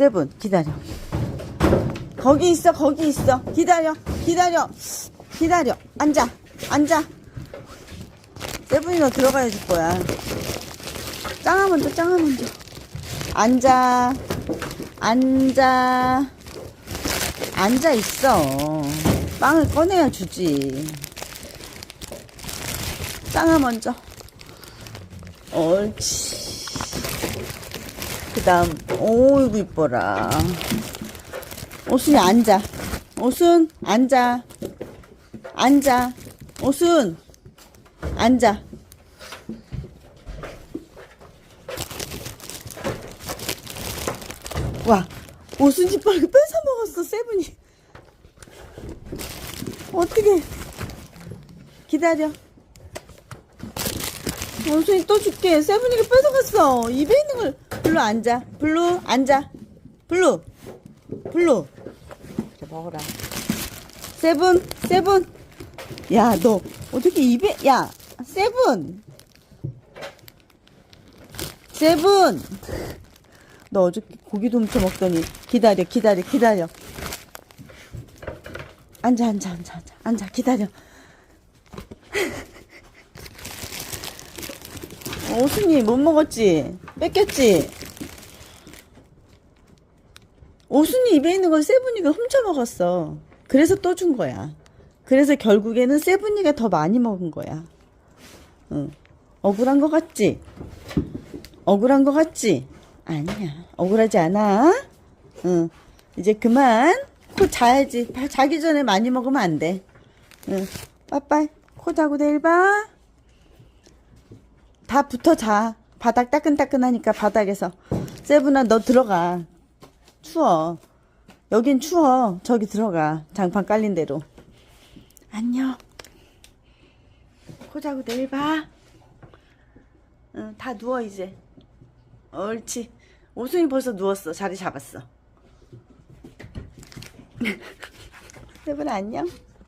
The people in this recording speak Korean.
세븐 기다려. 거기 있어 거기 있어. 기다려 기다려. 기다려. 앉아 앉아. 세븐이 너 들어가야 줄 거야. 짱아 먼저 짱아 먼저 앉아 앉아. 앉아 있어. 빵을 꺼내야 주지. 짱아 먼저 옳지 그 다음 오이구 이뻐라. 오순이 앉아. 오순 앉아. 앉아. 오순 앉아. 와 오순이 빨리 뺏어 먹었어 세븐이. 어떻게 기다려. 오순이 또 줄게. 세븐이가 뺏어갔어. 입에 있는 걸 블루 앉아. 블루 앉아. 블루. 블루. 이제 먹어라. 세븐 세븐. 야 너 어떻게 입에 야 세븐. 세븐. 너 어저께 고기도 훔쳐 먹더니 기다려 기다려 기다려. 앉아 앉아 앉아 앉아. 앉아 기다려 오순이 못 먹었지? 뺏겼지? 오순이 입에 있는 걸 세븐이가 훔쳐 먹었어. 그래서 또 준 거야. 그래서 결국에는 세븐이가 더 많이 먹은 거야. 응. 억울한 거 같지? 억울한 거 같지? 아니야. 억울하지 않아. 응. 이제 그만. 코 자야지. 바- 자기 전에 많이 먹으면 안 돼. 응. 빠빠이. 코 자고 내일 봐 다 붙어 자. 바닥 따끈따끈하니까 바닥에서. 세븐아 너 들어가. 추워. 여긴 추워. 저기 들어가. 장판 깔린 대로. 안녕. 코 자고 내일 봐. 응, 다 누워 이제. 옳지. 오순이 벌써 누웠어. 자리 잡았어. 세븐아 안녕.